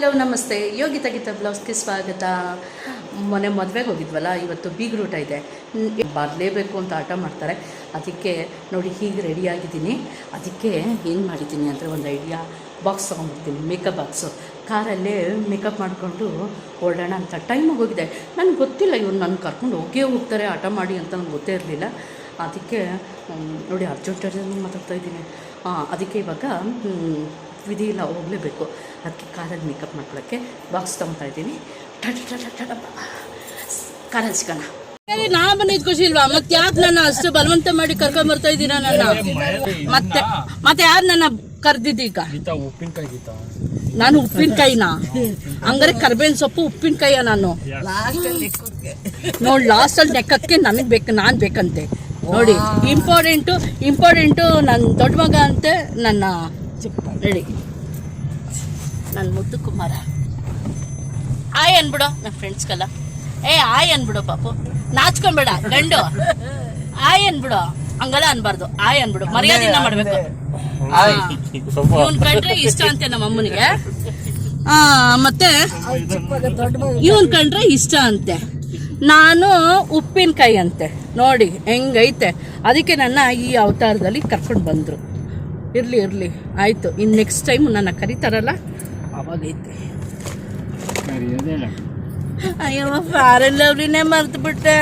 Hello, ನಮಸ್ತೆ. ಯೋಗಿತ ಗೀತ ಬ್ಲೌಸ್ಗೆ ಸ್ವಾಗತ. ಮೊನ್ನೆ ಮದುವೆಗೆ ಹೋಗಿದ್ವಲ್ಲ, ಇವತ್ತು ಬೀಗ್ ರೂಟ ಇದೆ ಬರಲೇಬೇಕು ಅಂತ ಆಟ ಮಾಡ್ತಾರೆ. ಅದಕ್ಕೆ ನೋಡಿ, ಹೀಗೆ ರೆಡಿಯಾಗಿದ್ದೀನಿ ಅದಕ್ಕೆ ಏನು ಮಾಡಿದ್ದೀನಿ ಅಂದರೆ ಒಂದು ಐಡಿಯಾ ಬಾಕ್ಸ್ ತೊಗೊಂಡ್ಬಿಡ್ತೀನಿ ಮೇಕಪ್ ಬಾಕ್ಸು ಕಾರಲ್ಲೇ ಮೇಕಪ್ ಮಾಡಿಕೊಂಡು ಹೊರಡೋಣ ಅಂತ ಟೈಮ್ ಹೋಗಿದೆ. ನನಗೆ ಗೊತ್ತಿಲ್ಲ ಇವ್ರು ನನ್ನ ಕರ್ಕೊಂಡು ಹೋಗೇ ಹೋಗ್ತಾರೆ ಆಟ ಮಾಡಿ ಅಂತ ನನಗೆ ಗೊತ್ತೇ ಇರಲಿಲ್ಲ. ಅದಕ್ಕೆ ನೋಡಿ ಅರ್ಜೆಂಟ್ ಅರ್ಜೆಂಟ್ ಮಾತಾಡ್ತಾ ಇದ್ದೀನಿ. ಅದಕ್ಕೆ ಇವಾಗ ವಿಧಿ ಇಲ್ಲ ಹೋಗಲೇಬೇಕು ಅದಕ್ಕೆ ಕಾರಲ್ಲಿ ಮೇಕಪ್ ಮಾಡ್ಕೊಳ್ಳೋಕ್ಕೆ ಬಾಕ್ಸ್ ತೊಗೊತಾ ಇದ್ದೀನಿ. ಟಟ ಟಟ ಟಟ ಕಾರಲ್ಲಿ ಸಿಗೋಣ. ನಾ ಬಂದಿದ್ ಖುಷಿ ಇಲ್ವಾ ಮತ್ತೆ ಯಾಕೆ ನನ್ನ ಅಷ್ಟು ಬಲವಂತ ಮಾಡಿ ಕರ್ಕೊಂಡ್ ಬರ್ತಾ ಇದ್ದೀರಾ ನನ್ನ? ಮತ್ತೆ ಮತ್ತೆ ಯಾರು ನನ್ನ ಉಪ್ಪಿನಕಾಯಿ ಗೀತಾ. ನಾನು ಉಪ್ಪಿನಕಾಯಿನಾ? ಹಂಗಾರೆ ಕರ್ಬೇವಿನ ಸೊಪ್ಪು ಉಪ್ಪಿನಕಾಯಿಯ ನಾನು. ನೋಡಿ ಲಾಸ್ಟಲ್ಲಿ ಅಲ್ಲಿ ಲೆಕ್ಕಕ್ಕೆ ನನಗೆ ಬೇಕು ನಾನು ಬೇಕಂತೆ. ನೋಡಿ ಇಂಪಾರ್ಟೆಂಟು ಇಂಪಾರ್ಟೆಂಟು ನನ್ನ ದೊಡ್ಡ ಮಗ ಅಂತೆ ನನ್ನ ಹೇಳಿ ನನ್ನ ಮುದ್ದು ಕುಮಾರ. ಆಯ್ ಅನ್ಬಿಡು ನನ್ನ ಫ್ರೆಂಡ್ಸ್ಗೆಲ್ಲ ಏ ಆಯ್ ಅನ್ಬಿಡು ಪಾಪು. ನಾಚ್ಕೊಂಬೇಡ ಗಂಡು. ಆಯ್ ಅನ್ಬಿಡು. ಹಂಗಲ್ಲ ಅನ್ಬಾರ್ದು. ಆಯ್ ಅನ್ಬಿಡು. ಮರ್ಯಾದೆನ ಮಾಡ್ಬೇಕು. ಇವನ್ ಕಂಡ್ರೆ ಇಷ್ಟ ಅಂತೆ ನಮ್ಮ ಅಮ್ಮನಿಗೆ. ಆ, ಮತ್ತೆ ಇವನ್ ಕಂಡ್ರೆ ಇಷ್ಟ ಅಂತೆ. ನಾನು ಉಪ್ಪಿನಕಾಯಿ ಅಂತೆ. ನೋಡಿ ಹೆಂಗೈತೆ. ಅದಕ್ಕೆ ನನ್ನ ಈ ಅವತಾರದಲ್ಲಿ ಕರ್ಕೊಂಡು ಬಂದ್ರು. ಇರ್ಲಿ ಇರ್ಲಿ. ಆಯ್ತು ಇನ್ ನೆಕ್ಸ್ಟ್ ಟೈಮ್ ನನ್ನ ಕರೀತಾರಲ್ಲ? ಅವಾಗೈತೆ ಅಯ್ಯೋ ಫಾರ್ ಅಂಡ್ ಲವ್ಲಿನೇ ಮರ್ತು ಬಿಟ್ಟೆ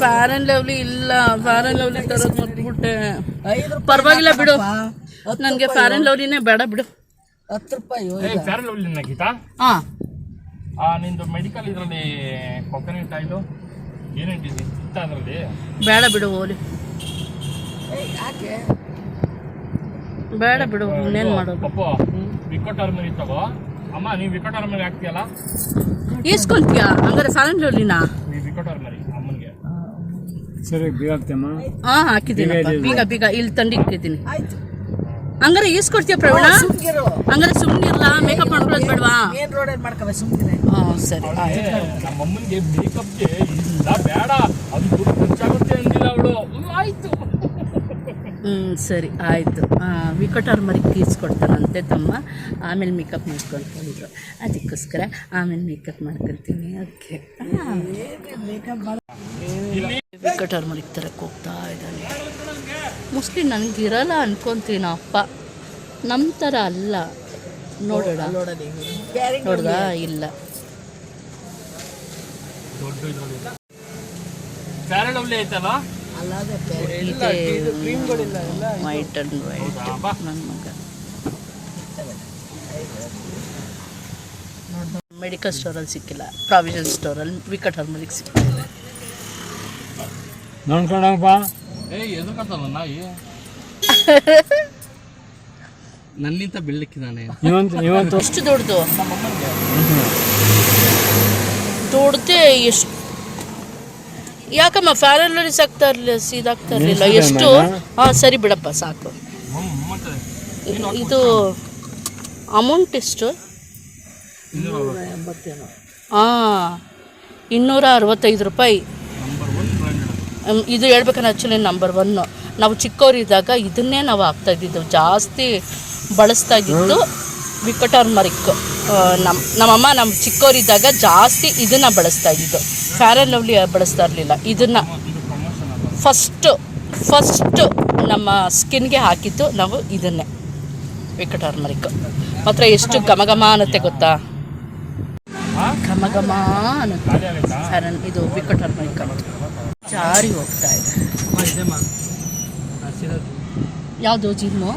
ಫಾರ್ ಅಂಡ್ ಲವ್ಲಿ ಇಲ್ಲ ಫಾರ್ ಅಂಡ್ ಲವ್ಲಿ ತರೋದು ಮರ್ತು ಬಿಟ್ಟೆ ಪರವಾಗಿಲ್ಲ ಬಿಡು. ನನಗೆ ಫಾರ್ ಅಂಡ್ ಲವ್ಲಿನೇ ಬೇಡ ಬಿಡು. ಹತ್ತು ರೂಪಾಯಿ ಲವ್ಲಿನ ಗೀತಾ? ಹಾ. ಆ ನಿಂದು ಮೆಡಿಕಲ್ ಇದರಲ್ಲಿ ಕೊಕೊನಟ್ ಆಯಿಲು ಏನೇನಿದೆ ಇತ್ತ ಅದರಲ್ಲಿ? ಬೇಡ ಬಿಡು ಓಲಿ. ಬೇಡ ಬಿಡು ಇನ್ನೇನ್ ಮಾಡೋದು? ಪಪ್ಪು ವಿಕೋ ತಗೋ. ಅಮ್ಮ ನೀವು ವಿಕೋ ಟರ್ಮರಿ ಹಾಕ್ತೀಯಲ್ಲ? ಈಸ್ಕೊಳ್ತೀಯಾ ಹಂಗಾರೆ ನೀವು ಅಮ್ಮನಿಗೆ. ಸರಿ ಹಾ ಹಾಕಿದ್ದೀನಿ ಬೀಗ ಬೀಗ ಇಲ್ಲಿ ತಂಡಿ ಇಟ್ಟಿದ್ದೀನಿ ಹಂಗಾರೆ ಈಸ್ಕೊಡ್ತೀಯ ಪ್ರವೀಣ? ಹಂಗಾರೆ ಸುಮ್ಮನೆ ಇರಲ್ಲ ಮೇಕಪ್ ಮಾಡ್ಕೊಳ್ಳೋದು ಬೇಡವಾ? ಮೇನ್ ಅಲ್ಲಿ ಮಾಡ್ಕವೆ ಸುಮ್ಕಿರೆ ಹಾ ಸರಿ ನಮ್ಮ ಅಮ್ಮನಿಗೆ ಮೇಕಪ್ಗೆ ಇಲ್ಲ ಬೇಡ. ಅದು ದುಡ್ಡು ಖರ್ಚಾಗುತ್ತೆ ಅಂದಿಲ್ಲ ಅವಳು. ಆಯ್ತು. ಹ್ಞೂ ಸರಿ, ಆಯಿತು. ವಿಕಟಾರ್ ಮರಿಗೆ ಕೀಸ್ಕೊಡ್ತಾನಂತೆ ತಮ್ಮ. ಆಮೇಲೆ ಮೇಕಪ್ ಮಾಡ್ಕೊಳ್ಕೊಂಡಿದ್ರು ಅದಕ್ಕೋಸ್ಕರ ಆಮೇಲೆ ಮೇಕಪ್ ಮಾಡ್ಕೊಳ್ತೀನಿ ಓಕೆ ವಿಕಟಾರ್ ಮರಿಗೆ ತರಕ್ಕೆ ಹೋಗ್ತಾ ಇದ್ದಾನೆ. ಮೋಸ್ಟ್ಲಿ ನನಗಿರಲ್ಲ ಅನ್ಕೊಂತೀನಿ ಅಪ್ಪ. ನಮ್ಮ ಥರ ಅಲ್ಲ. ನೋಡೋಣ ನೋಡ್ದಾ? ಇಲ್ಲ. ಐತಲ್ಲ ಅಲ್ಲದೆ ವೈಟ್ ಅಂಡ್ ವೈಟ್. ನನ್ನ ಮಗ. ಮೆಡಿಕಲ್ ಸ್ಟೋರಲ್ಲಿ ಸಿಕ್ಕಿಲ್ಲ. ಪ್ರಾವಿಷನ್ ಸ್ಟೋರಲ್ಲಿ ವಿಕಟ್ ಹರ್ಮಲಿಗೆ ಸಿಕ್ಕಿಲ್ಲ ನೋಡ್ಕೊಂಡಪ್ಪ ನನ್ನಿಂತ ಬೆಳ್ಳಕ್ಕಿದ್ದಾನೆ ಇವಂತ ಇವಂತ ಎಷ್ಟು ದೊಡ್ಡದು? ದೊಡ್ಡದೇ ಎಷ್ಟು ಯಾಕಮ್ಮ ಫ್ಯಾರಲ್ಲರಿ ಸಾಕ್ತಾ ಇರಲಿಲ್ಲ? ಇದಾಗ್ತಾ ಇರಲಿಲ್ಲ ಎಷ್ಟು? ಹಾಂ ಸರಿ ಬಿಡಪ್ಪ ಸಾಕು. ಇದು- ಅಮೌಂಟ್ ಎಷ್ಟು? ಹಾಂ ಇನ್ನೂರ ಅರವತ್ತೈದು ರೂಪಾಯಿ. ಇದು ಹೇಳ್ಬೇಕಂದ್ರೆ ಆ್ಯಕ್ಚುಲಿ ನಂಬರ್ ಒನ್ನು ನಾವು ಚಿಕ್ಕವರಿದ್ದಾಗ ಇದನ್ನೇ ನಾವು ಹಾಕ್ತಾ ಇದ್ದಿದ್ದು. ಜಾಸ್ತಿ ಬಳಸ್ತಾ ಇದ್ದಿದ್ದು. ವಿಕಟಾರ್ ಮರಿಕ್ ನಮ್ಮ ನಮ್ಮಮ್ಮ ನಮ್ಮ ಚಿಕ್ಕವರಿದ್ದಾಗ ಜಾಸ್ತಿ ಇದನ್ನು ಬಳಸ್ತಾ ಇದ್ದಿದ್ದು. ಫ್ಯಾರ್ ಆ್ಯಂಡ್ ಲವ್ಲಿ ಬಳಸ್ತಾ ಇರಲಿಲ್ಲ. ಇದನ್ನು ಫಸ್ಟು ಫಸ್ಟು ನಮ್ಮ ಸ್ಕಿನ್ಗೆ ಹಾಕಿದ್ದು ನಾವು ಇದನ್ನೇ. ವಿಕಟರ್ಮರಿಕ್ ಮಾತ್ರ ಎಷ್ಟು ಘಮಘಮ ಘಮ ಅನ್ನತ್ತೆ ಗೊತ್ತಾ? ಘಮ ಘಮ ಅನ್ನತ್ತೆ. ಫ್ಯಾರನ್ ಇದು ವಿಕಟರ್ಮರಿಕ್ ಜಾರಿ ಹೋಗ್ತಾ ಇದೆ. ಯಾವುದು ಜಿಮ್ಮು?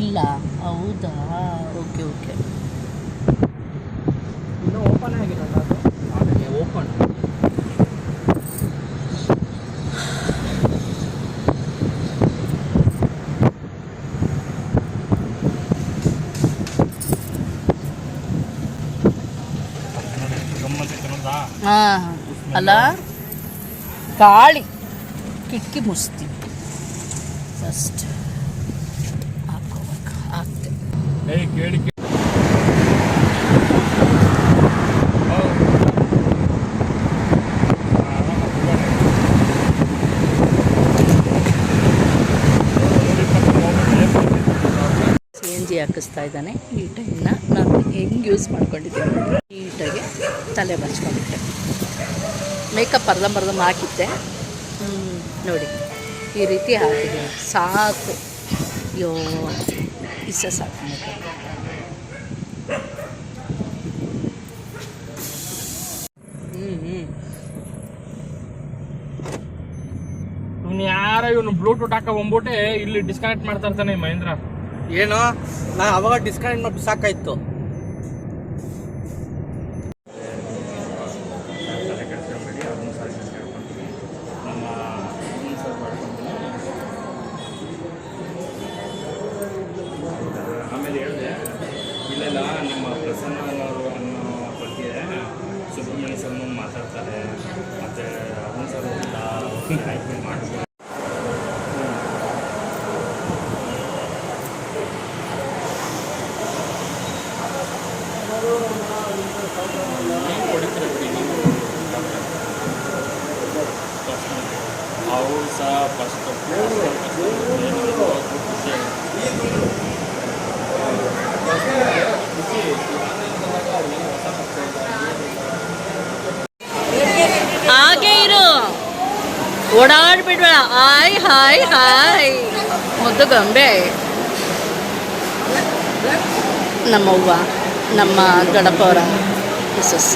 ಇಲ್ಲ. ಹೌದಾ? Okay okay. ಓಪನ್ ಆಗಿರಲ್ಲ ಅದು? ಓಪನ್. ಹಾಂ ಅಲ್ಲ? ಗಾಳಿ. ಕಿಟಕಿ ಮುಸ್ತಿ ಫಸ್ಟ್ ಹಾಕೋಬೇಕು ಹಾಕ್ತೆ ಏಯ್, ಕೇಳಿ ಹಾಕಿಸ್ತಾ ಇದ್ದಾನೆ. ಈ ಟೈಮ್ನ ನಾನು ಹೆಂಗೆ ಯೂಸ್ ಮಾಡ್ಕೊಂಡಿದ್ದೀನಿ ನೀಟಾಗಿ ತಲೆ ಬಚ್ಕೊಂಡಿದ್ದೆ. ಮೇಕಪ್ ಅರ್ಧಂಬರ್ಧ ಹಾಕಿದ್ದೆ. ನೋಡಿ, ಈ ರೀತಿ ಹಾಕಿದ್ದೀನಿ. ಸಾಕು. ಅಯ್ಯೋ. ಇಷ್ಟ ಸಾಕು. ಇವ್ನು ಯಾರ ಇವನು ಬ್ಲೂಟೂತ್ ಹಾಕ ಬಂದ್ಬಿಟ್ಟೆ ಇಲ್ಲಿ ಡಿಸ್ಕನೆಕ್ಟ್ ಮಾಡ್ತಾ ಇರ್ತಾನೆ ಮಹೇಂದ್ರ. ಏನು? ನಾ ಅವಾಗ ಡಿಸ್ಕನೆಕ್ಟ್ ಮಾಡಿ ಸಾಕಾಯ್ತು. ಅವ್ರು ಸಹ ಫಸ್ಟ್ ಹಾಗೆ ಇರು. ಓಡಾಡ್ಬಿಡ್ಬೇಡ. Hi hi hi. ಮುದ್ದು ಗೊಂಬೆ. ನಮ್ಮವ್ವ. ನಮ್ಮ ದೊಡ್ಡಪ್ಪ ಅವರ ಮಿಸಸ್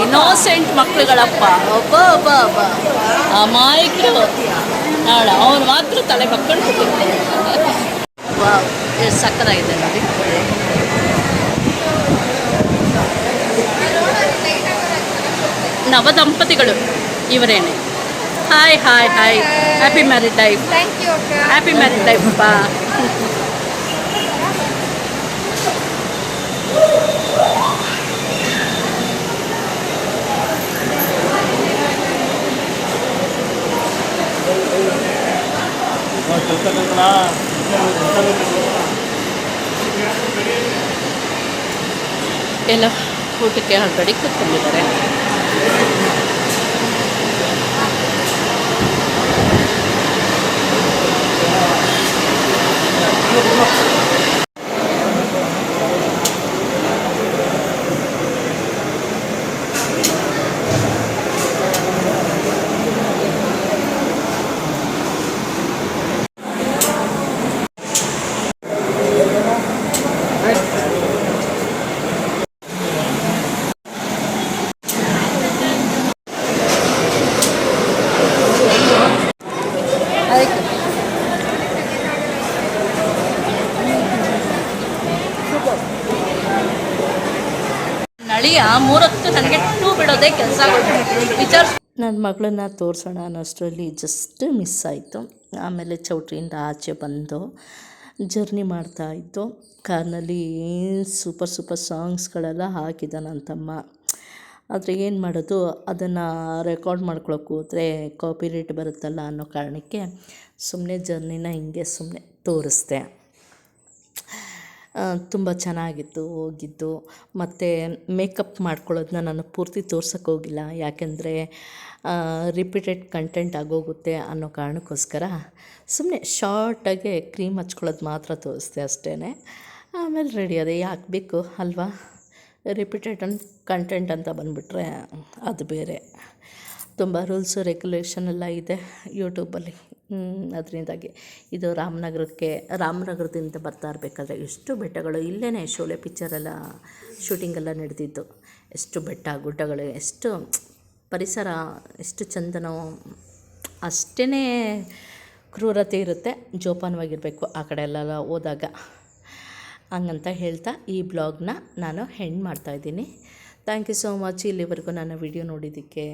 ಇನ್ನೋಸೆಂಟ್ ಮಕ್ಕಳುಗಳಪ್ಪ ಒಬ್ಬ ಒಬ್ಬ ಒಬ್ಬ ಅಮಾಯಕರು ನೋಡ ಅವನು ಮಾತ್ರ ತಲೆ ಬಕ್ಕೊಂಡು ವಾವ್ ಎಷ್ಟು ಸಕ್ಕತ್ತಾಗಿದೆ ನೋಡಿ ನವದಂಪತಿಗಳು ಇವರೇನೆ. Hi hi hi happy married life happy married life ಅಪ್ಪ ಊಟಕ್ಕೆ ಆಲ್ರೆಡಿ ಕೂತ್ಕೊಂಡಿದ್ದಾರೆ ನಳಿಯ ಮೂರತ್ತು ನನಗೆ ಟೂ ಬಿಡೋದೇ ಕೆಲಸ ವಿಚಾರ ನನ್ನ ಮಗಳನ್ನ ತೋರಿಸೋಣ ಅನ್ನೋಷ್ಟರಲ್ಲಿ ಜಸ್ಟ್ ಮಿಸ್ ಆಯಿತು. ಆಮೇಲೆ ಚೌಟ್ರಿಯಿಂದ ಆಚೆ ಬಂದು ಜರ್ನಿ ಮಾಡ್ತಾ ಇದ್ದು, ಕಾರ್ನಲ್ಲಿ ಸೂಪರ್ ಸೂಪರ್ ಸಾಂಗ್ಸ್ಗಳೆಲ್ಲ ಹಾಕಿದ ನನ್ನ ತಮ್ಮ ಆದರೆ ಏನು ಮಾಡೋದು, ಅದನ್ನು ರೆಕಾರ್ಡ್ ಮಾಡ್ಕೊಳಕ್ಕೆ ಹೋದರೆ ಕಾಪಿರೇಟ್ ಬರುತ್ತಲ್ಲ ಅನ್ನೋ ಕಾರಣಕ್ಕೆ ಸುಮ್ಮನೆ ಜರ್ನಿನ ಹಿಂಗೆ ಸುಮ್ಮನೆ ತೋರಿಸ್ದೆ. ತುಂಬ ಚೆನ್ನಾಗಿತ್ತು, ಹೋಗಿದ್ದು. ಮತ್ತು ಮೇಕಪ್ ಮಾಡ್ಕೊಳ್ಳೋದನ್ನ ನಾನು ಪೂರ್ತಿ ತೋರ್ಸೋಕ್ಕೆ ಹೋಗಿಲ್ಲ. ಯಾಕೆಂದರೆ ರಿಪೀಟೆಡ್ ಕಂಟೆಂಟ್ ಆಗೋಗುತ್ತೆ ಅನ್ನೋ ಕಾರಣಕ್ಕೋಸ್ಕರ ಸುಮ್ಮನೆ ಶಾರ್ಟಾಗೆ ಕ್ರೀಮ್ ಹಚ್ಕೊಳ್ಳೋದು ಮಾತ್ರ ತೋರಿಸ್ದೆ ಅಷ್ಟೇ ಆಮೇಲೆ ರೆಡಿ ಅದೇ ಯಾಕೆ ಬೇಕು ಅಲ್ವಾ? ರಿಪೀಟೆಡ್ ಅನ್ ಕಂಟೆಂಟ್ ಅಂತ ಬಂದುಬಿಟ್ರೆ ಅದು ಬೇರೆ. ತುಂಬ ರೂಲ್ಸು ರೆಗ್ಯುಲೇಷನ್ ಎಲ್ಲ ಇದೆ ಯೂಟ್ಯೂಬಲ್ಲಿ ಅದರಿಂದಾಗಿ ಇದು ರಾಮನಗರಕ್ಕೆ, ರಾಮನಗರದಿಂದ ಬರ್ತಾ ಇರಬೇಕಾದ್ರೆ ಎಷ್ಟು ಬೆಟ್ಟಗಳು ಇಲ್ಲೇ ಶೋಲೆ ಪಿಕ್ಚರೆಲ್ಲ ಶೂಟಿಂಗೆಲ್ಲ ನಡೆದಿದ್ದು. ಎಷ್ಟು ಬೆಟ್ಟ, ಗುಡ್ಡಗಳು, ಎಷ್ಟು ಪರಿಸರ, ಎಷ್ಟು ಚಂದನೋ ಅಷ್ಟೇ ಕ್ರೂರತೆ ಇರುತ್ತೆ. ಜೋಪಾನವಾಗಿರಬೇಕು ಆ ಕಡೆ ಎಲ್ಲ ಹೋದಾಗ. ಹಂಗಂತ ಹೇಳ್ತಾ ಈ ಬ್ಲಾಗ್ನ ನಾನು ಹೆಣ್ಣು ಮಾಡ್ತಾಯಿದ್ದೀನಿ ಥ್ಯಾಂಕ್ ಯು ಸೋ ಮಚ್ ಇಲ್ಲಿವರೆಗೂ ನನ್ನ ವಿಡಿಯೋ ನೋಡಿದ್ದಕ್ಕೆ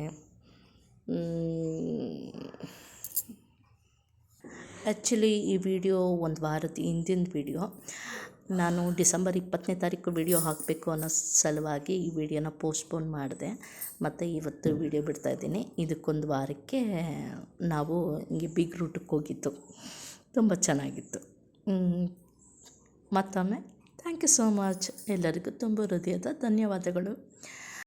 ಆ್ಯಕ್ಚುಲಿ ಈ ವಿಡಿಯೋ ಒಂದು ವಾರದ ಹಿಂದಿನ ವಿಡಿಯೋ ನಾನು ಡಿಸೆಂಬರ್ ಇಪ್ಪತ್ತನೇ ತಾರೀಕು ವಿಡಿಯೋ ಹಾಕಬೇಕು ಅನ್ನೋ ಸಲುವಾಗಿ ಈ ವಿಡಿಯೋನ ಪೋಸ್ಟ್ಪೋನ್ ಮಾಡಿದೆ. ಮತ್ತು ಇವತ್ತು ವಿಡಿಯೋ ಬಿಡ್ತಾ ಇದ್ದೀನಿ. ಇದಕ್ಕೊಂದು ವಾರಕ್ಕೆ ನಾವು ಹಿಂಗೆ ಬಿಗ್ ರೂಟಕ್ಕೆ ಹೋಗಿತ್ತು ತುಂಬ ಚೆನ್ನಾಗಿತ್ತು. ಮತ್ತೊಮ್ಮೆ ಥ್ಯಾಂಕ್ ಯು ಸೋ ಮಚ್ ಎಲ್ಲರಿಗೂ ತುಂಬ ಹೃದಯದ ಧನ್ಯವಾದಗಳು.